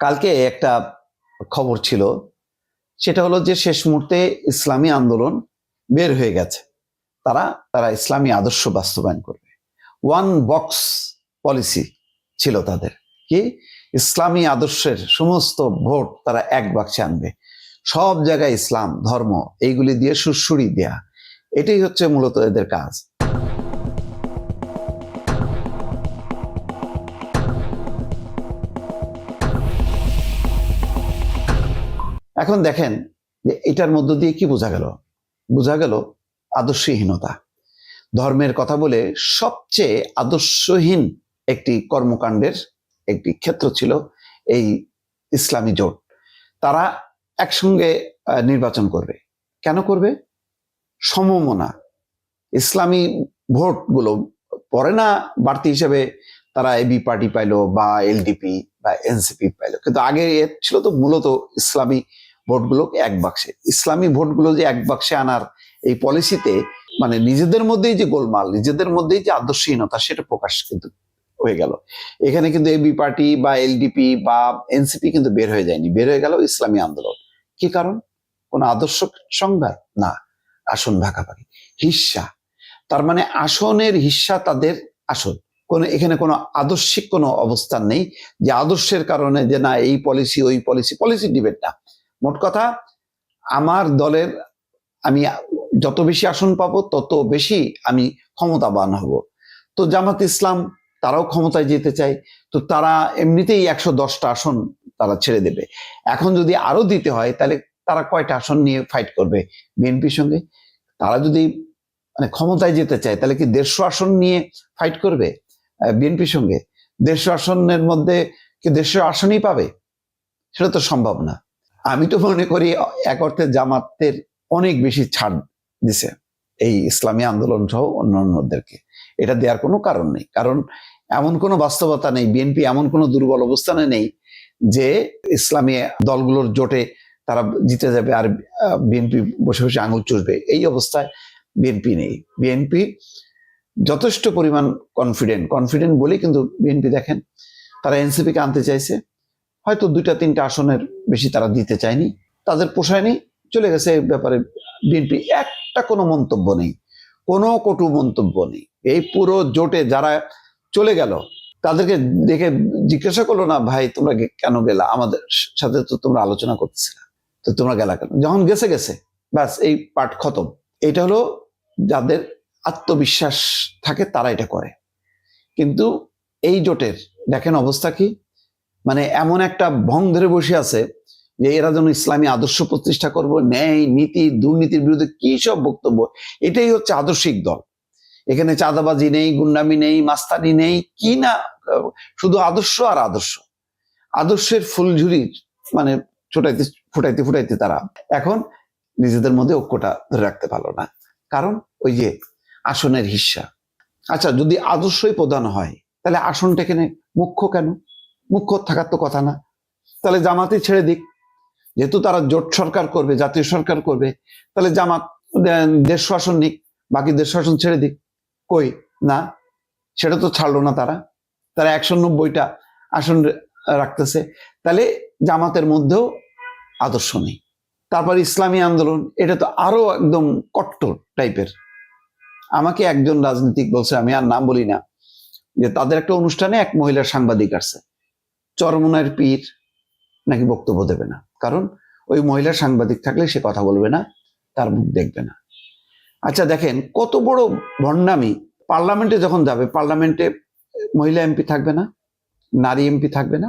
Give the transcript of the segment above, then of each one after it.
কালকে একটা খবর ছিল, সেটা হলো যে শেষ মুহূর্তে ইসলামী আন্দোলন বের হয়ে গেছে। তারা তারা ইসলামী আদর্শ বাস্তবায়ন করবে। ওয়ান বক্স পলিসি ছিল তাদের। কি? ইসলামী আদর্শের সমস্ত ভোট তারা এক বাক্সে আনবে। সব জায়গায় ইসলাম, ধর্ম, এইগুলি দিয়ে সুরসুরি দেয়া। এটাই হচ্ছে মূলত এদের কাজ। এখন দেখেন যে এটার মধ্য দিয়ে কি বোঝা গেল? বোঝা গেল আদর্শহীনতা। ধর্মের কথা বলে সবচেয়ে আদর্শহীন একটি কর্মকাণ্ডের একটি ক্ষেত্র ছিল এই ইসলামী জোট। তারা একসঙ্গে নির্বাচন করবে। কেন করবে? সমমনা। ইসলামী ভোটগুলো পরে না, বাড়তি হিসেবে তারা এবি পার্টি পাইলো বা এলডিপি বা এনসিপি পাইলো। কিন্তু আগে ছিল তো মূলত ইসলামী ভোটগুলো এক বাক্সে। ইসলামী ভোটগুলো যে এক বাক্সে আনার এই পলিসিতে মানে নিজেদের মধ্যেই যে গোলমাল, নিজেদের মধ্যেই যে আদর্শহীনতা, সেটা প্রকাশ কিন্তু হয়ে গেল। এখানে কিন্তু এবি পার্টি বা এলডিপি বা এনসিপি কিন্তু বের হয়ে যায়নি। বের হয়ে গেল ইসলামী আন্দোলন। কি কারণ? কোন আদর্শ সংঘাত? না। আসন ভাগাভাগি। হিস্সা তার মানে আসনের হিস্সা তাদের আসন। কোনো এখানে কোনো আদর্শিক কোনো অবস্থান নেই। যে আদর্শের কারণে যে না, এই পলিসি, ওই পলিসি পলিসি ডিবেট না মোট কথা, আমার দলের আমি যত বেশি আসন পাবো, তত বেশি আমি ক্ষমতাবান হব। তো জামাত ইসলাম, তারাও ক্ষমতায় যেতে চায়, তো তারা এমনিতেই একশো দশটা আসন তারা ছেড়ে দেবে। এখন যদি আরও দিতে হয়, তাহলে তারা কয়টা আসন নিয়ে ফাইট করবে বিএনপির সঙ্গে? তারা যদি মানে ক্ষমতায় যেতে চায়, তাহলে কি দেড়শো আসন নিয়ে ফাইট করবে বিএনপির সঙ্গে? দেড়শো আসনের মধ্যে কি দেড়শো আসনই পাবে? সেটা তো সম্ভব না। আমি তো মনে করি এক অর্থে জামাতের অনেক বেশি ছাড় দিছে এই ইসলামী আন্দোলন সহ অন্যান্যদেরকে। এটা দেওয়ার কোনো কারণ নেই। কারণ এমন কোনো বাস্তবতা নেই, বিএনপি এমন কোনো দুর্বল অবস্থানে নেই যে ইসলামী দলগুলোর জোটে তারা জিতে যাবে আর বিএনপি বসে বসে আঙুল চুষবে। এই অবস্থায় বিএনপি নেই। বিএনপি যথেষ্ট পরিমাণ কনফিডেন্ট কনফিডেন্ট বলেই কিন্তু বিএনপি দেখেন, তারা এনসিপিকে আনতে চাইছে। হয়তো দুইটা, তিনটা আসনের বেশি তারা দিতে চায়নি, তাদের পোষায়নি, চলে গেছে এই ব্যাপারে বিএনপি। একটা কোনো মন্তব্য নেই, কোনো কটু মন্তব্য নেই। এই পুরো জোটে যারা চলে গেল, তাদেরকে দেখে জিজ্ঞাসা করল, না ভাই, তোমরা কেন গেলা? আমাদের সাথে তো তোমরা আলোচনা করতেছিলা তো তোমরা গেলা কেন? যখন গেছে গেছে। ব্যাস, এই পাঠ খতম। এটা হলো যাদের আত্মবিশ্বাস থাকে, তারা এটা করে। কিন্তু এই জোটের দেখেন অবস্থা কি? মানে এমন একটা ভং ধরে বসে আছে যে এরা যেন ইসলামী আদর্শ প্রতিষ্ঠা করব, ন্যায়, নীতি, দুর্নীতির বিরুদ্ধে কি সব বক্তব্য? এটাই হচ্ছে আদর্শিক দল। এখানে চাঁদাবাজি নেই, গুন্ডামি নেই, মাস্তানি নেই, কি না, শুধু আদর্শ আর আদর্শ। আদর্শের ফুলঝুরি মানে ছোটাইতে, ফুটাইতে ফুটাইতে তারা এখন নিজেদের মধ্যে ঐক্যটা ধরে রাখতে পারল না। কারণ ওই যে আসনের হিস্সা। আচ্ছা যদি আদর্শই প্রধান হয়, তাহলে আসনটা এখানে মুখ্য কেন? মুখ্য থাকার তো কথা না। তাহলে জামাতে ছেড়ে দিক। যেহেতু তারা জোট সরকার করবে জাতীয় সরকার করবে তাহলে জামাত আহ, দেড়শো আসন নিক বাকি দেশ আসন ছেড়ে দিক। কই? না সেটা তো ছাড়লো না তারা। তারা একশো নব্বইটা আসন রাখতেছে। তাহলে জামাতের মধ্যেও আদর্শ নেই। তারপর ইসলামী আন্দোলন এটা তো আরও একদম কট্টর টাইপের। আমাকে একজন রাজনীতিক বলছে আমি আর নাম বলি না যে তাদের একটা অনুষ্ঠানে এক মহিলা সাংবাদিক আসছে। চরমনার পীর নাকি বক্তব্য দেবে না। কারণ ওই মহিলা সাংবাদিক থাকলে সে কথা বলবে না, তার মুখ দেখবে না। আচ্ছা দেখেন, কত বড় ভণ্ডামি। পার্লামেন্টে যখন যাবে, পার্লামেন্টে মহিলা এমপি থাকবে না, নারী এমপি থাকবে না।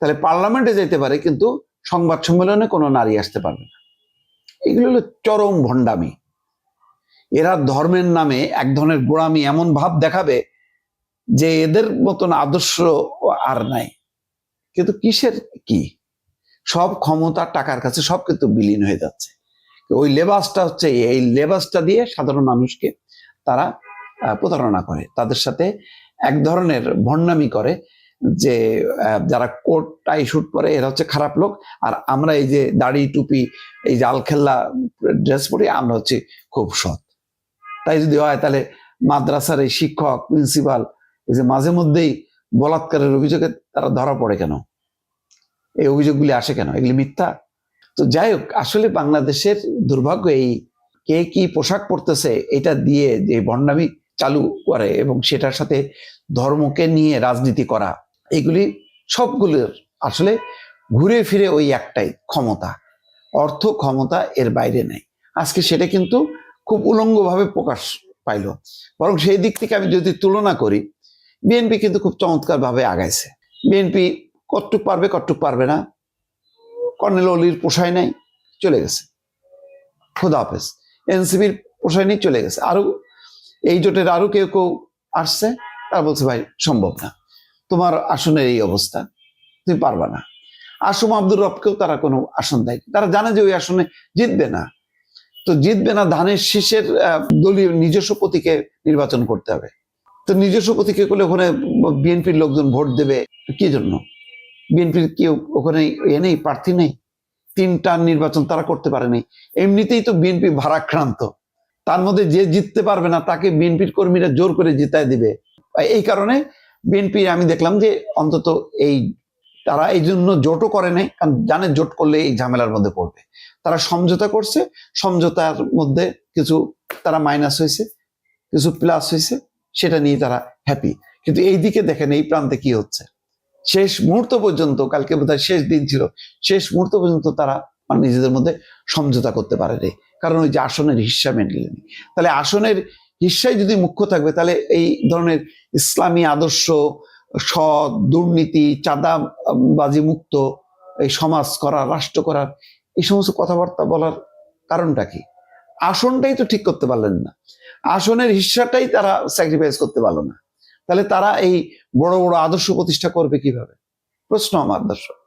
তাহলে পার্লামেন্টে যেতে পারে, কিন্তু সংবাদ সম্মেলনে কোনো নারী আসতে পারবে না। এগুলো হলো চরম ভণ্ডামি। এরা ধর্মের নামে এক ধরনের গোড়ামি এমন ভাব দেখাবে যে এদের মতন আদর্শ আর নাই। কিন্তু কিসের কি? সব ক্ষমতা টাকার কাছে সব কিন্তু বিলীন হয়ে যাচ্ছে। ওই লেবাসটা হচ্ছে, এই লেবাসটা দিয়ে সাধারণ মানুষকে তারা প্রতারণা করে। তাদের সাথে এক ধরনের ভণ্ডামি করে যে যারা কোট টাই শুট পরে এরা হচ্ছে খারাপ লোক। আর আমরা এই যে দাড়ি, টুপি, এই যে আলখেল্লা ড্রেস পরি, আমরা হচ্ছে খুব সৎ। তাই যদি হয়, তাহলে মাদ্রাসার এই শিক্ষক, প্রিন্সিপাল, এই যে মাঝে মধ্যেই বলাৎকারের অভিযোগে তারা ধরা পড়ে কেন? এই অভিযোগগুলি আসে কেন? এগুলি মিথ্যা? তো যাই হোক, আসলে বাংলাদেশের দুর্ভাগ্য এই কে কি পোশাক পরতেছে, এটা দিয়ে যে ভণ্ডামি চালু করে এবং সেটার সাথে ধর্মকে নিয়ে রাজনীতি করা, এগুলি সবগুলোর আসলে ঘুরে ফিরে ওই একটাই ক্ষমতা। অর্থ ক্ষমতা এর বাইরে নেই। আজকে সেটা কিন্তু খুব উলঙ্গভাবে প্রকাশ পাইল। বরং সেই দিক থেকে আমি যদি তুলনা করি বিএনপি কিন্তু খুব চমৎকারভাবে আগাইছে। বিএনপি কতটুক পারবে কতটুক পারবে না, কর্নেল অলির পোষায় নাই, চলে গেছে। খুদা হাফেজ। এনসিবির পোষায় নেই, চলে গেছে। আরও এই জোটের আরও কেউ কেউ আসছে, তারা বলছে, ভাই, সম্ভব না। তোমার আসনের এই অবস্থা, তুমি পারবা না। আসম আব্দুর রবকেও তারা কোনো আসন দেয় তারা জানে যে ওই আসনে জিতবে না। তো জিতবে না, ধানের শীষের দলীয় নিজস্ব প্রতীকে নির্বাচন করতে হবে। তো নিজস্ব প্রতীকে করলে ওখানে বিএনপির লোকজন ভোট দেবে, কি জন্য? বিএনপির কেউ ওখানে এ নেই, প্রার্থী নেই তিনটা নির্বাচন তারা করতে পারেনি। এমনিতেই তো বিএনপি ভারাক্রান্ত। তার মধ্যে যে জিততে পারবে না, তাকে বিএনপির কর্মীরা জোর করে জিতায় দিবে। এই কারণে বিএনপি, আমি দেখলাম যে অন্তত এই, তারা এই জন্য জোটও করে নাই, কারণ জানে জোট করলে এই ঝামেলার মধ্যে পড়বে। তারা সমঝোতা করছে, সমঝোতার মধ্যে কিছু, তারা মাইনাস হয়েছে, কিছু প্লাস হয়েছে। সেটা নিয়ে তারা হ্যাপি কিন্তু এই দিকে দেখেন এই প্রান্তে কি হচ্ছে? শেষ মুহূর্ত পর্যন্ত, কালকে বোধহয় শেষ দিন ছিল, শেষ মুহূর্ত পর্যন্ত তারা মানে নিজেদের মধ্যে সমঝোতা করতে পারেনি। কারণ ওই যে আসনের হিস্সা মেনলেনি তাহলে আসনের হিস্সাই যদি মুখ্য থাকবে, তাহলে এই ধরনের ইসলামী আদর্শ, সৎ, দুর্নীতি, চাঁদাবাজি মুক্ত, এই সমাজ করা, রাষ্ট্র করার, এই সমস্ত কথাবার্তা বলার কারণটা কি? আসনটাই তো ঠিক করতে পারলেন না। আসনের হিসাবটাই তারা স্যাক্রিফাইস করতে পারল না। তাহলে তারা এই বড় বড় আদর্শ প্রতিষ্ঠা করবে কীভাবে? প্রশ্ন আমার দর্শক।